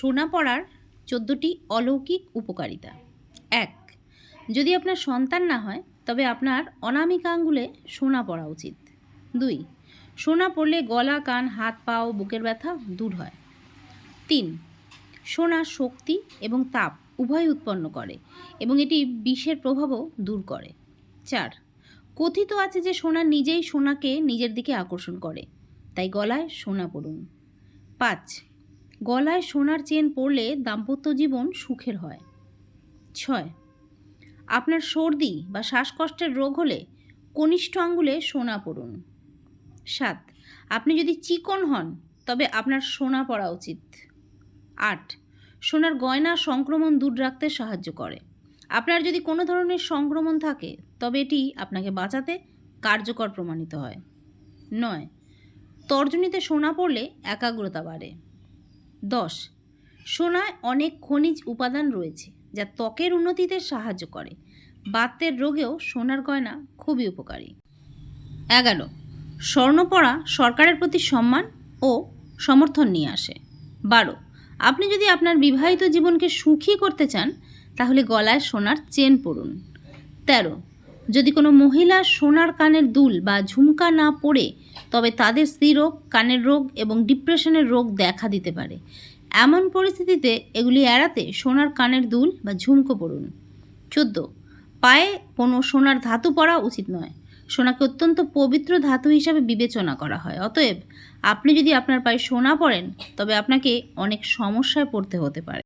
সোনা পড়ার চোদ্দোটি অলৌকিক উপকারিতা। এক, যদি আপনার সন্তান না হয়, তবে আপনার অনামিকা আঙ্গুলে সোনা পড়া উচিত। দুই, সোনা পড়লে গলা, কান, হাত পা ও বুকের ব্যথা দূর হয়। তিন, সোনা শক্তি এবং তাপ উভয় উৎপন্ন করে এবং এটি বিষের প্রভাবও দূর করে। চার, কথিত আছে যে সোনা নিজেই সোনাকে নিজের দিকে আকর্ষণ করে, তাই গলায় সোনা পড়ুন। পাঁচ গলায় সোনার চেন পরলে দাম্পত্য জীবন সুখের হয়। ছয়, আপনার সর্দি বা শ্বাসকষ্টের রোগ হলে কনিষ্ঠ আঙ্গুলে সোনা পড়ুন। সাত, আপনি যদি চিকন হন, তবে আপনার সোনা পরা উচিত। আট, সোনার গয়না সংক্রমণ দূর রাখতে সাহায্য করে। আপনার যদি কোনো ধরনের সংক্রমণ থাকে, তবে এটি আপনাকে বাঁচাতে কার্যকর প্রমাণিত হয়। নয়, তর্জনীতে সোনা পড়লে একাগ্রতা বাড়ে। দশ। সোনায় অনেক খনিজ উপাদান রয়েছে যা ত্বকের উন্নতিতে সাহায্য করে। বাতের রোগেও সোনার গয়না খুবই উপকারী। এগারো। স্বর্ণ পরা সরকারের প্রতি সম্মান ও সমর্থন নিয়ে আসে। বারো। আপনি যদি আপনার বিবাহিত জীবনকে সুখী করতে চান, তাহলে গলায় সোনার চেন পরুন। তেরো। যদি কোনো মহিলা সোনার কানের দুল বা ঝুমকা না পরে তবে তাদের স্ত্রীরোগ কানের রোগ এবং ডিপ্রেশনের রোগ দেখা দিতে পারে। এমন পরিস্থিতিতে এগুলি এড়াতে সোনার কানের দুল বা ঝুমকো পরুন চোদ্দ। পায়ে কোনো সোনার ধাতু পরা উচিত নয়। সোনাকে অত্যন্ত পবিত্র ধাতু হিসাবে বিবেচনা করা হয়। অতএব, আপনি যদি আপনার পায়ে সোনা পরেন তবে আপনাকে অনেক সমস্যায় পড়তে হতে পারে।